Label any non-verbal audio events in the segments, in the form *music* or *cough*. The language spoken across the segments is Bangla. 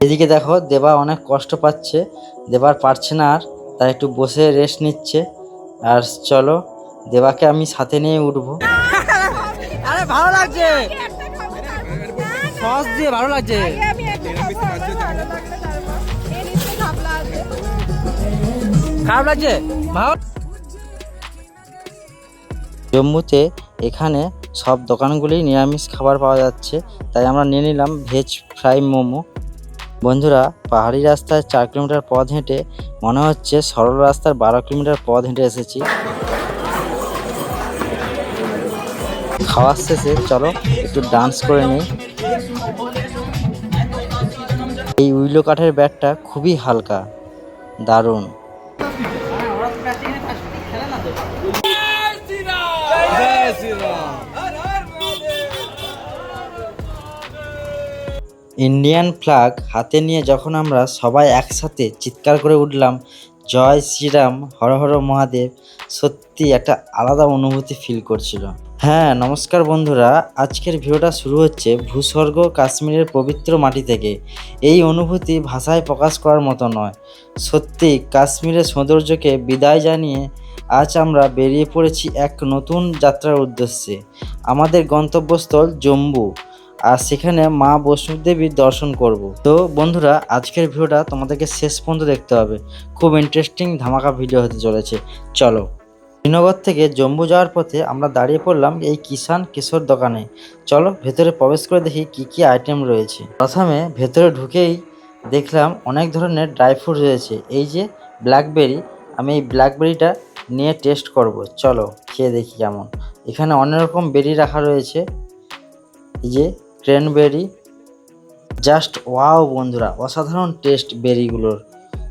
এদিকে দেখো দেবা অনেক কষ্ট পাচ্ছে। দেবার পারছে না আর তাই একটু বসে রেস্ট নিচ্ছে। আর চলো দেবাকে আমি সাথে নিয়ে উঠবো। আরে ভালো লাগছে। সস দিয়ে ভালো লাগছে। খারাপ লাগছে? ভালো জম্মুতে এখানে সব দোকানগুলি নিরামিষ খাবার পাওয়া যাচ্ছে। তাই আমরা নিয়ে নিলাম ভেজ ফ্রাই মোমো। বন্ধুরা, পাহাড়ি রাস্তায় চার কিলোমিটার পথ হেঁটে মনে হচ্ছে সরল রাস্তার বারো কিলোমিটার পথ হেঁটে এসেছি। খাওয়ার শেষে চলো একটু ডান্স করে নিই। এই উইলো কাঠের ব্যাটটা খুবই হালকা, দারুণ। ইন্ডিয়ান ফ্ল্যাগ হাতে নিয়ে যখন আমরা সবাই একসাথে চিৎকার করে উঠলাম, জয় শ্রীরাম, হর হর মহাদেব, সত্যি একটা আলাদা অনুভূতি ফিল করছিল। হ্যাঁ নমস্কার বন্ধুরা, আজকের ভিডিওটা শুরু হচ্ছে ভূস্বর্গ কাশ্মীরের পবিত্র মাটি থেকে। এই অনুভূতি ভাষায় প্রকাশ করার মতো নয়। সত্যি, কাশ্মীরের সৌন্দর্যকে বিদায় জানিয়ে আজ আমরা বেরিয়ে পড়েছি এক নতুন যাত্রার উদ্দেশ্যে। আমাদের গন্তব্যস্থল জম্মু। আর সেখানে মা বৈষ্ণব দেবীর দর্শন করব। তো বন্ধুরা, আজকের ভিডিওটা তোমাদেরকে শেষ পর্যন্ত দেখতে হবে। খুব ইন্টারেস্টিং ধামাকা ভিডিও হতে চলেছে। চলো। শ্রীনগর থেকে জম্মু যাওয়ার পথে আমরা দাঁড়িয়ে পড়লাম এই কিষান কিশোর দোকানে। চলো, ভেতরে প্রবেশ করে দেখি কি কি আইটেম রয়েছে। প্রথমে ভেতরে ঢুকেই দেখলাম অনেক ধরনের ড্রাই ফ্রুট রয়েছে। এই যে ব্ল্যাকবেরি আমি এই ব্ল্যাকবেরিটা নিয়ে টেস্ট করব। চলো, খেয়ে দেখি কেমন। এখানে অনেক রকম বেরি রাখা রয়েছে। এই যে ক্রেনবেরি জাস্ট ওয়াও বন্ধুরা, অসাধারণ টেস্ট বেরিগুলোর।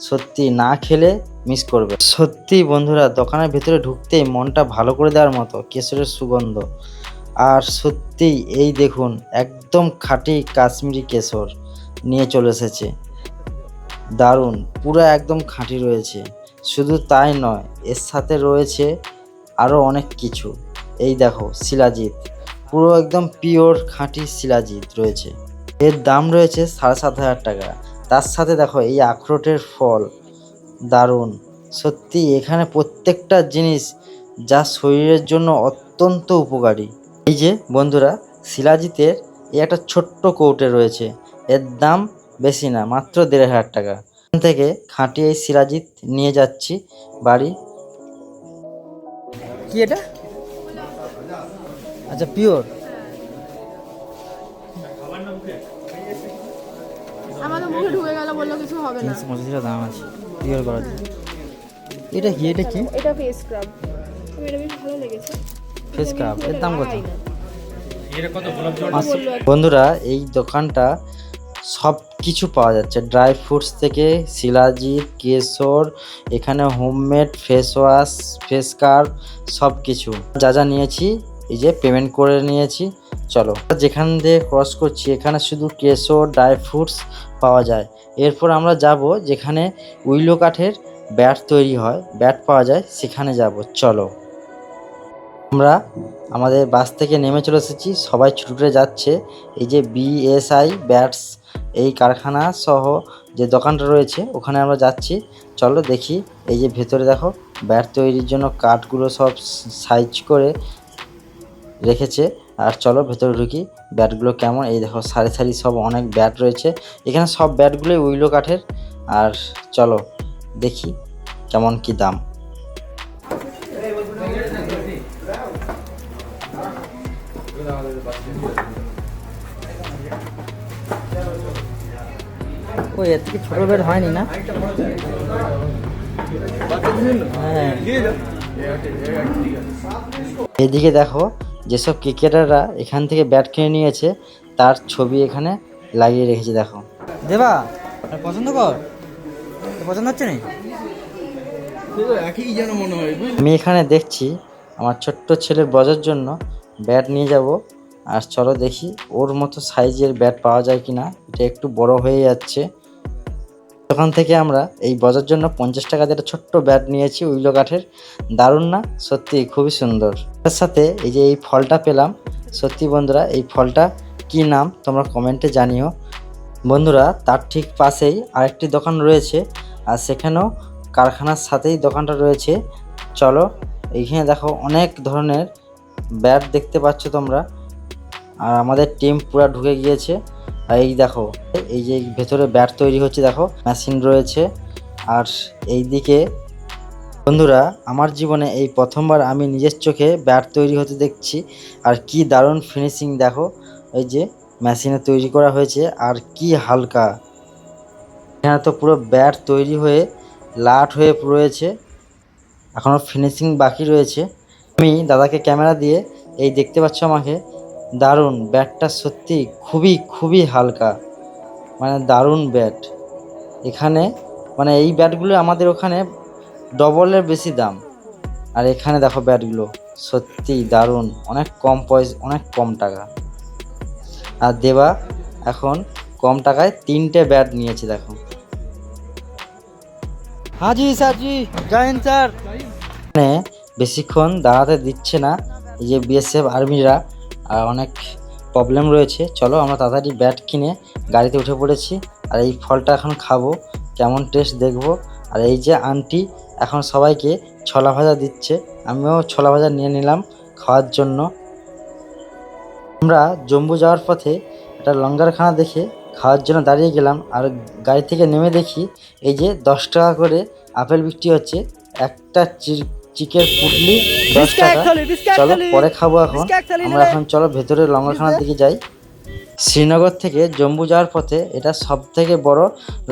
সত্যি না খেলে মিস করবে। সত্যি বন্ধুরা, দোকানের ভিতরে ঢুকতেই মনটা ভালো করে দেওয়ার মতো, কেশরের সুগন্ধ। আর সত্যি এই দেখুন, একদম খাঁটি কাশ্মীরি কেশর নিয়ে চলে এসেছে। দারুণ, পুরো একদম খাঁটি রয়েছে। শুধু তাই নয়, এর সাথে রয়েছে আরও অনেক কিছু। এই দেখো, শিলাজিৎ। পুরো একদম পিওর খাঁটি শিলাজিৎ রয়েছে। এর দাম রয়েছে সাড়ে সাত হাজার টাকা। তার সাথে দেখো এই আখরোটের ফল, দারুণ। সত্যি, এখানে প্রত্যেকটা জিনিস যা শরীরের জন্য অত্যন্ত উপকারী। এই যে, বন্ধুরা শিলাজিতের এই একটা ছোট্ট কৌটে রয়েছে। এর দাম বেশি না, মাত্র দেড় হাজার টাকা। এখান থেকে খাঁটি এই শিলাজিৎ নিয়ে যাচ্ছি বাড়ি। কি এটা? আচ্ছা পিওর। আমাদের মুখে ঢুকে গেল বলল কিছু হবে না। তিনশো পঁচাশি টাকা দাম আছে পিওর করার এটা কি এটা কি? এটা ফেস স্ক্রাব এটা বেশ ভালো লেগেছে। ফেস কাপ এর দাম কত। বন্ধুরা এই দোকানটা সব কিছু পাওয়া যাচ্ছে। ড্রাই ফ্রুটস থেকে শিলাজিৎ কেশর এখানে homemade face wash face scrub সব কিছু। যা যা নিয়েছি এই যে পেমেন্ট করে নিয়েছি, চলো। যেখান দিয়ে ক্রস করছি, এখানে শুধু কেশর ড্রাই ফ্রুটস পাওয়া যায়। এরপর আমরা যাব যেখানে উইলো কাঠের ব্যাট তৈরি হয় ব্যাট পাওয়া যায়, সেখানে যাব। চলো। আমরা আমাদের বাস থেকে নেমে চলে এসেছি, সবাই ছুটে যাচ্ছে। এই যে বিএসআই ব্যাটস এই কারখানা সহ যে দোকানটা রয়েছে, ওখানে আমরা যাচ্ছি। চলো দেখি, এই যে ভেতরে দেখো ব্যাট তৈরির জন্য কাঠগুলো সব সাইজ করে রেখেছে। আর চলো ভেতরে ঢুকি। ব্যাটগুলো কেমন? এই দেখো সারি সারি সব অনেক ব্যাট রয়েছে। এখানে সব ব্যাটগুলোই উইলো কাঠের। আর চলো দেখি কেমন কি দাম। ওই এর থেকে ছোটো ব্যাট হয়নি না? হ্যাঁ। এদিকে দেখো যেসব ক্রিকেটাররা এখান থেকে ব্যাট কিনে নিয়েছে তার ছবি এখানে লাগিয়ে রেখেছে দেখো। দেবা পছন্দ কর? পছন্দ হচ্ছে না? আমি এখানে দেখছি আমার ছোট্ট ছেলের বজার জন্য ব্যাট নিয়ে যাব আর চলো দেখি ওর মতো সাইজের ব্যাট পাওয়া যায় কিনা। এটা একটু বড় হয়ে যাচ্ছে। দোকান থেকে আমরা এই বজার জন্য পঞ্চাশ টাকা দিয়ে ছোট্ট ব্যাট নিয়েছি উইলো কাঠের। দারুণ না? সত্যি খুবই সুন্দর। তার সাথে এই যে এই ফলটা পেলাম, সত্যি বন্ধুরা এই ফলটা কি নাম তোমরা কমেন্টে জানিও। বন্ধুরা তার ঠিক পাশেই আরেকটি দোকান রয়েছে আর সেখানেও কারখানার সাথেই দোকানটা রয়েছে। চলো এইখানে দেখো অনেক ধরনের ব্যাট দেখতে পাচ্ছ তোমরা। আর আমাদের টিম পুরো ঢুকে গিয়েছে। এই দেখো, এই যে ভেতরে ব্যাট তৈরি হচ্ছে, দেখো মেশিন রয়েছে। আর এই দিকে বন্ধুরা, আমার জীবনে এই প্রথমবার আমি নিজের চোখে ব্যাট তৈরি হতে দেখছি। আর কি দারুণ ফিনিশিং দেখো, এই যে মেশিনে তৈরি করা হয়েছে। আর কি হালকা। এখানে তো পুরো ব্যাট তৈরি হয়ে, লাট হয়ে রয়েছে। এখনও ফিনিশিং বাকি রয়েছে। আমি দাদাকে ক্যামেরা দিয়ে, এই দেখতে পাচ্ছ আমাকে? দারুণ ব্যাটটা সত্যি খুবই খুবই হালকা। মানে দারুণ ব্যাট। এখানে মানে এই ব্যাটগুলো আমাদের ওখানে ডবলের বেশি দাম। আর এখানে দেখো ব্যাটগুলো সত্যি দারুণ অনেক কম পয়সা অনেক কম টাকা। আর দেবা এখন কম টাকায় তিনটে ব্যাট নিয়েছে দেখো। হাজি স্যারজি জয়েন স্যার। এখানে বেশিক্ষণ দাঁড়াতে দিচ্ছে না এই যে বিএসএফ আর্মিরা। আর অনেক প্রবলেম রয়েছে। চলো আমরা তাড়াতাড়ি ব্যাট কিনে গাড়িতে উঠে পড়েছি। আর এই ফলটা এখন খাব, কেমন টেস্ট দেখব। আর এই যে আন্টি এখন সবাইকে ছোলা ভাজা দিচ্ছে, আমিও ছোলা ভাজা নিয়ে নিলাম খাওয়ার জন্য। আমরা জম্বু যাওয়ার পথে একটা লঙ্গারখানা দেখে খাওয়ার জন্য দাঁড়িয়ে গেলাম। আর গাড়ি থেকে নেমে দেখি এই যে দশ টাকা করে আপেল বিক্রি হচ্ছে। একটা চি- চিকের পুটলি দশ টাকা। চলো পরে খাব এখন। আমরা এখন চলো ভেতরে লঙ্গারখানার দিকে যাই। শ্রীনগর থেকে জম্বু যাওয়ার পথে এটা সব থেকে বড়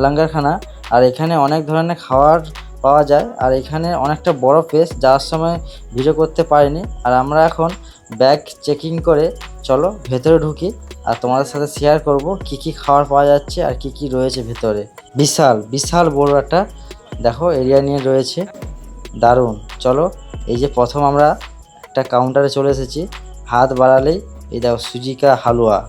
লঙ্গারখানা আর এখানে অনেক ধরনের খাবার পাওয়া যায়। আর এখানে অনেকটা বড় প্লেস যাওয়ার সময় ভিডিও করতে পারিনি। আর আমরা এখন ব্যাগ চেকিং করে চলো ভেতরে ঢুকি। আর তোমাদের সাথে শেয়ার করব কি কি খাবার পাওয়া যাচ্ছে আর কি কি রয়েছে ভেতরে। বিশাল বিশাল বড় একটা দেখো এরিয়া নিয়ে রয়েছে। দারুণ। চলো, এই যে প্রথম আমরা একটা কাউন্টারে চলে এসেছি। হাত বাড়ালেই এই দেখো সুজিকা হালুয়া।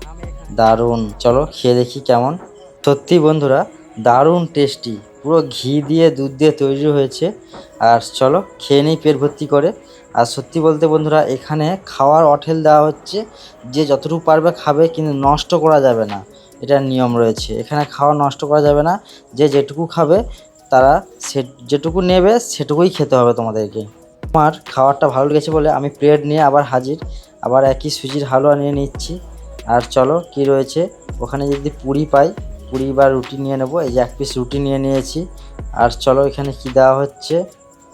দারুণ। চলো, খেয়ে দেখি কেমন। সত্যি বন্ধুরা, দারুণ টেস্টি পুরো ঘি দিয়ে, দুধ দিয়ে তৈরি হয়েছে। আর চলো, খেয়ে নিই পেট ভর্তি করে। আর সত্যি বলতে বন্ধুরা, এখানে খাওয়ার অঠেল দেওয়া হচ্ছে যে যতটুকু পারবে খাবে, কিন্তু নষ্ট করা যাবে না। এটার নিয়ম রয়েছে। এখানে খাওয়া নষ্ট করা যাবে না। যে যেটুকু খাবে তারা সে যেটুকু নেবে সেটুকুই খেতে হবে তোমাদেরকে। আমার খাবারটা ভালো লেগেছে বলে আমি প্লেট নিয়ে আবার হাজির। আবার একই সুজির হালুয়া নিয়ে নিচ্ছি। আর চলো, কি রয়েছে? ওখানে যদি পুরি পাই, পুরি বা রুটি নিয়ে নেব। এই যে এক পিস রুটি নিয়ে নিয়েছি। আর চলো, এখানে কি দেওয়া হচ্ছে?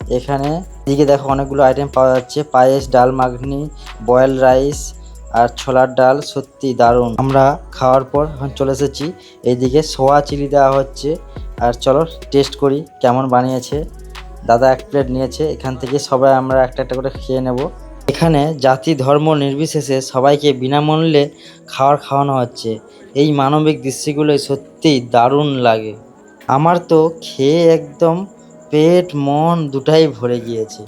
এখানে দিকে দেখো অনেকগুলো আইটেম পাওয়া যাচ্ছে। পায়েস, ডাল, মাখনি বয়েল রাইস আর ছোলার ডাল সত্যি দারুণ। আমরা খাওয়ার পর এখন চলে এসেছি। এইদিকে সোয়া চিলি দেওয়া হচ্ছে। আর চলো টেস্ট করি কেমন বানিয়েছে। দাদা এক প্লেট নিয়েছে। এখান থেকে সবাই আমরা একটা একটা করে খেয়ে নেব। এখানে জাতি, ধর্ম নির্বিশেষে সবাইকে বিনামূল্যে খাবার খাওয়ানো হচ্ছে। এই মানবিক দৃশ্যগুলোই সত্যিই দারুণ লাগে। আমার তো খেয়ে একদম পেট, মন দুটাই ভরে গিয়েছে।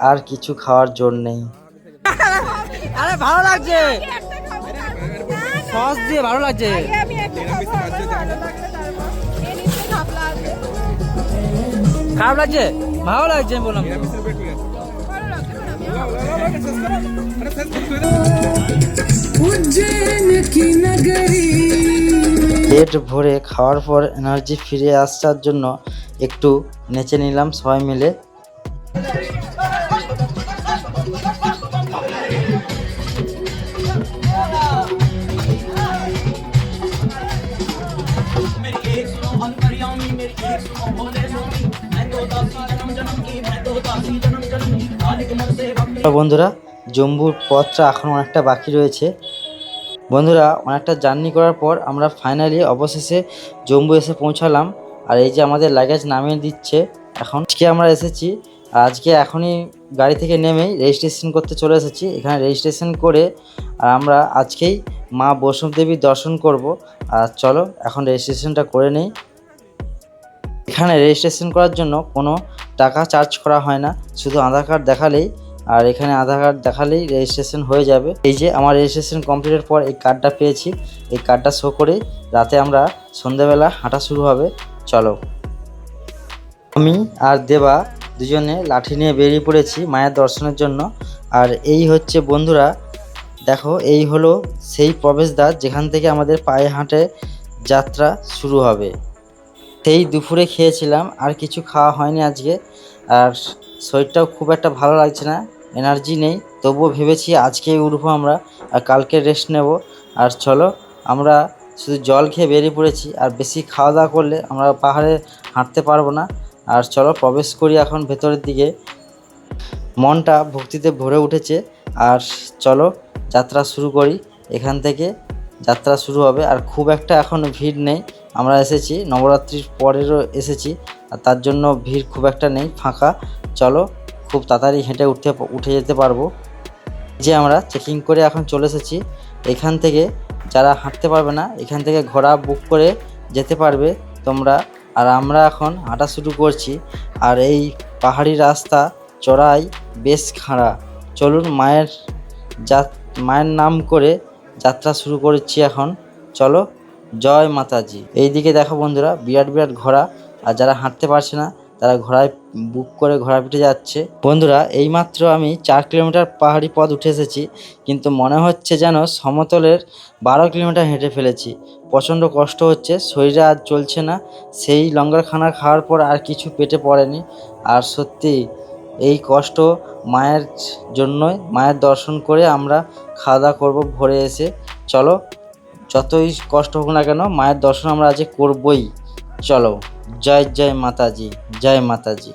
আর কিছু খাওয়ার জোর নেই। *laughs* আরে ভালো লাগছে সস দিয়ে ভালো লাগছে খারাপ লাগছে ভালো লাগছে আমি বললাম পেট ভরে খাওয়ার পর এনার্জি ফিরে আসার জন্য একটু নেচে নিলাম সবাই মিলে বন্ধুরা, জম্বুর পথটা এখন অনেকটা বাকি রয়েছে। বন্ধুরা, অনেকটা জার্নি করার পর আমরা ফাইনালি অবশেষে জম্বু এসে পৌঁছালাম। আর এই যে আমাদের লাগেজ নামিয়ে দিচ্ছে, এখন আজকে আমরা এসেছি। আজকে এখনই গাড়ি থেকে নেমেই রেজিস্ট্রেশন করতে চলে এসেছি। এখানে রেজিস্ট্রেশন করে আর আমরা আজকেই মা বৈষ্ণব দেবীর দর্শন করব। আর চলো, এখন রেজিস্ট্রেশনটা করে নেই। এখানে রেজিস্ট্রেশন করার জন্য কোনো টাকা চার্জ করা হয় না। শুধু আধার কার্ড দেখালেই আর এখানে আধার কার্ড দেখালেই রেজিস্ট্রেশন হয়ে যাবে। এই যে আমার রেজিস্ট্রেশন কমপ্লিটের পর এই কার্ডটা পেয়েছি। এই কার্ডটা শো করে রাতে আমরা সন্ধ্যাবেলা হাঁটা শুরু হবে। চলো। আমি আর দেবা দুজনে লাঠি নিয়ে বেরিয়ে পড়েছি মায়ের দর্শনের জন্য। আর এই হচ্ছে বন্ধুরা, দেখো এই হলো সেই প্রবেশদ্বার যেখান থেকে আমাদের পায়ে হাঁটে যাত্রা শুরু হবে। সেই দুপুরে খেয়েছিলাম, আর কিছু খাওয়া হয়নি আজকে। আর শরীরটাও খুব একটা ভালো লাগছে না। এনার্জি নেই। তবুও ভেবেছি আজকেই উঠবো আমরা আর কালকে রেস্ট নেব। আর চলো, আমরা শুধু জল খেয়ে বেরিয়ে পড়েছি আর বেশি খাওয়া দাওয়া করলে আমরা পাহাড়ে হাঁটতে পারব না। আর চলো, প্রবেশ করি এখন ভেতরের দিকে। মনটা ভক্তিতে ভরে উঠেছে। আর চলো, যাত্রা শুরু করি। এখান থেকে যাত্রা শুরু হবে। আর খুব একটা এখন ভিড় নেই। আমরা এসেছি, নবরাত্রির পরেরও এসেছি। আর তার জন্য ভিড় খুব একটা নেই, ফাঁকা। চলো খুব তাড়াতাড়ি হেঁটে উঠতে উঠে যেতে পারব। যে আমরা চেকিং করে এখন চলে এসেছি। এখান থেকে যারা হাঁটতে পারবে না, এখান থেকে ঘোড়া বুক করে যেতে পারবে তোমরা। আর আমরা এখন হাঁটা শুরু করছি। আর এই পাহাড়ি রাস্তা চড়াই বেশ খাড়া। চলুন মায়ের যা মায়ের নাম করে যাত্রা শুরু করেছি এখন। চলো, জয় মাতাজি। এইদিকে দেখো বন্ধুরা, বিরাট বিরাট ঘোড়া। আর যারা হাঁটতে পারছে না তারা ঘোড়ায় বুক করে ঘোড়া পিঠে যাচ্ছে। বন্ধুরা, এইমাত্র আমি চার কিলোমিটার পাহাড়ি পথ উঠে এসেছি, কিন্তু মনে হচ্ছে যেন সমতলের বারো কিলোমিটার হেঁটে ফেলেছি। প্রচণ্ড কষ্ট হচ্ছে, শরীরে আর চলছে না। সেই লঙ্গর খানা খাওয়ার পর আর কিছু পেটে পড়েনি। আর সত্যি, এই কষ্ট মায়ের জন্যই, মায়ের দর্শন করে আমরা খাওয়া দাওয়া করব ভোরে এসে। চলো, যতই কষ্ট হোক না কেন, মায়ের দর্শন আমরা আজ করবই। চলো। জয় জয় মাতাজি জয় মাতাজি।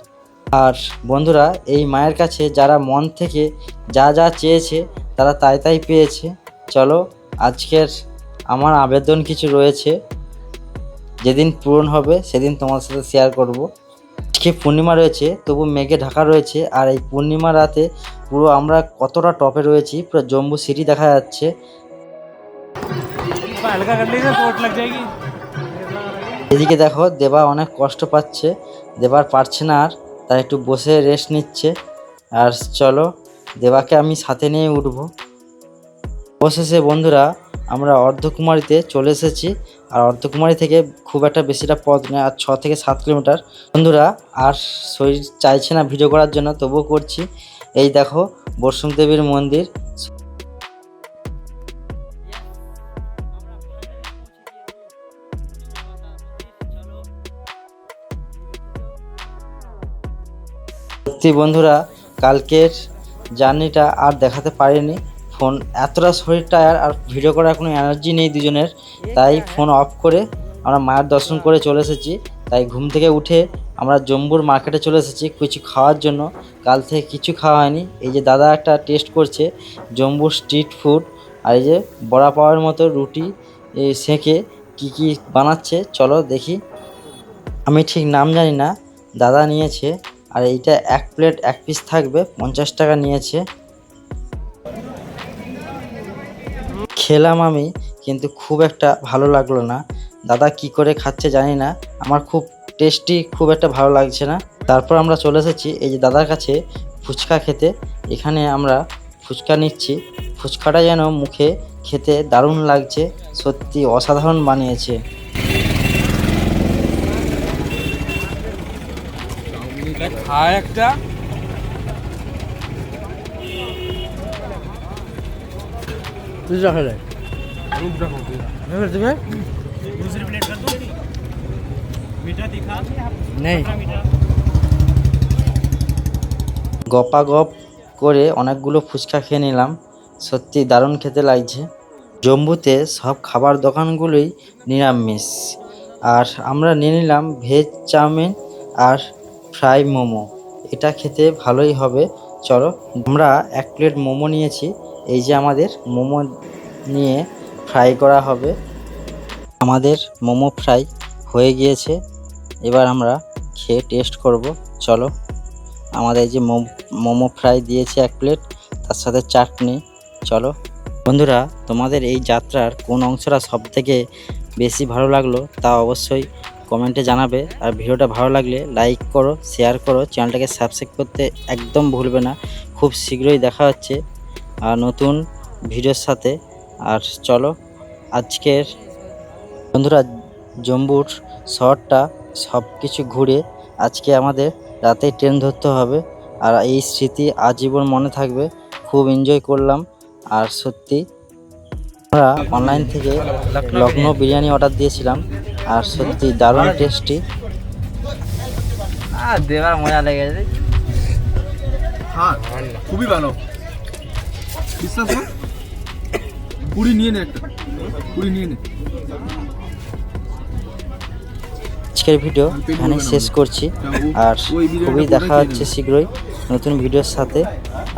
আর বন্ধুরা, এই মায়ের কাছে যারা মন থেকে যা যা চেয়েছে, তারা তাই তাই পেয়েছে। চলো, আজকের আমার আবেদন কিছু রয়েছে। যেদিন পূরণ হবে, সেদিন তোমার সাথে শেয়ার করব। আজকে পূর্ণিমা রয়েছে, তবু মেঘে ঢাকা রয়েছে, আর এই পূর্ণিমা রাতে পুরো আমরা কতটা টপে রয়েছি, পুরো জম্বু সিটি দেখা যাচ্ছে। হালকা এদিকে দেখো, দেবা অনেক কষ্ট পাচ্ছে, দেবার পারছে না আর, তাই একটু বসে রেস্ট নিচ্ছে। আর চলো, দেবাকে আমি সাথে নিয়ে উঠবো। অবশেষে বন্ধুরা, আমরা অর্ধকুমারীতে চলে এসেছি। আর অর্ধকুমারী থেকে খুব একটা বেশিটা পথ নেই আর ছ থেকে সাত কিলোমিটার। বন্ধুরা, আর শরীর চাইছে না ভিডিও করার জন্য, তবুও করছি। এই দেখো বর্ষম দেবীর মন্দির। সত্যি বন্ধুরা, কালকের জার্নিটা আর দেখাতে পারিনি। ফোন এতটা শরীর টায়ার আর ভিডিও করার কোনো এনার্জি নেই দুজনের, তাই ফোন অফ করে আমরা মায়ের দর্শন করে চলে এসেছি। তাই ঘুম থেকে উঠে আমরা জম্বুর মার্কেটে চলে এসেছি কিছু খাওয়ার জন্য। কাল থেকে কিছু খাওয়া হয়নি। এই যে দাদা একটা টেস্ট করছে, জম্বুর স্ট্রিট ফুড আর এই যে বড়া পাওয়ার মতো রুটি সেঁকে কি কি বানাচ্ছে, চলো দেখি। আমি ঠিক নাম জানি না, দাদা নিয়েছে। আর এইটা এক প্লেট, এক পিস থাকবে, পঞ্চাশ টাকা নিয়েছে। খেলাম আমি, কিন্তু খুব একটা ভালো লাগল না। দাদা কি করে খাচ্ছে জানি না, আমার খুব টেস্টি খুব একটা ভালো লাগছে না। তারপর আমরা চলে এসেছি, এই যে দাদার কাছে ফুচকা খেতে। এখানে আমরা ফুচকা নিচ্ছি। ফুচকাটা যেন মুখে খেতে দারুণ লাগছে, সত্যি অসাধারণ বানিয়েছে। আর একটা। পিজা গপাগপ করে অনেকগুলো ফুচকা খেয়ে নিলাম। সত্যি দারুণ খেতে লাগছে। জম্বুতে সব খাবার দোকানগুলোই নিরামিষ। আর আমরা নিয়ে নিলাম ভেজ চাউমিন আর ফ্রাই মোমো। এটা খেতে ভালোই হবে। চলো, আমরা এক প্লেট মোমো নিয়েছি। এই যে আমাদের মোমো নিয়ে ফ্রাই করা হবে। আমাদের মোমো ফ্রাই হয়ে গিয়েছে। এবার আমরা খেয়ে টেস্ট করব। চলো, আমাদের যে মোম- ফ্রাই দিয়েছে এক প্লেট, তার সাথে চাটনি। চলো। বন্ধুরা, তোমাদের এই যাত্রার কোন অংশটা সব থেকে বেশি ভালো লাগল তা অবশ্যই কমেন্টে জানাবে। আর ভিডিওটা ভালো লাগলে লাইক করো, শেয়ার করো, চ্যানেলটাকে সাবস্ক্রাইব করতে একদম ভুলবে না। খুব শীঘ্রই দেখা হচ্ছে আর নতুন ভিডিওর সাথে। আর চলো, আজকের বন্ধুরা, জম্বুর শহরটা সব কিছু ঘুরে আজকে আমাদের রাতে ট্রেন ধরতে হবে। আর এই স্মৃতি আজীবন মনে থাকবে। খুব এনজয় করলাম। আর সত্যি, আমরা অনলাইন থেকে লখনৌ বিরিয়ানি অর্ডার দিয়েছিলাম। আর সত্যি দারুণ টেস্টি আর দেবার মজা লেগেছে হ্যাঁ খুবই ভালো। বিশ্বাস কর কুড়ি নিয়ে নে একটা। কুড়ি নিয়ে নে। আজকের ভিডিও এখানে শেষ করছি। আর খুবই দেখা হচ্ছে শীঘ্রই নতুন ভিডিওর সাথে।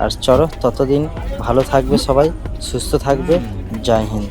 আর চলো ততদিন ভালো থাকবে সবাই সুস্থ থাকবে। জয় হিন্দ।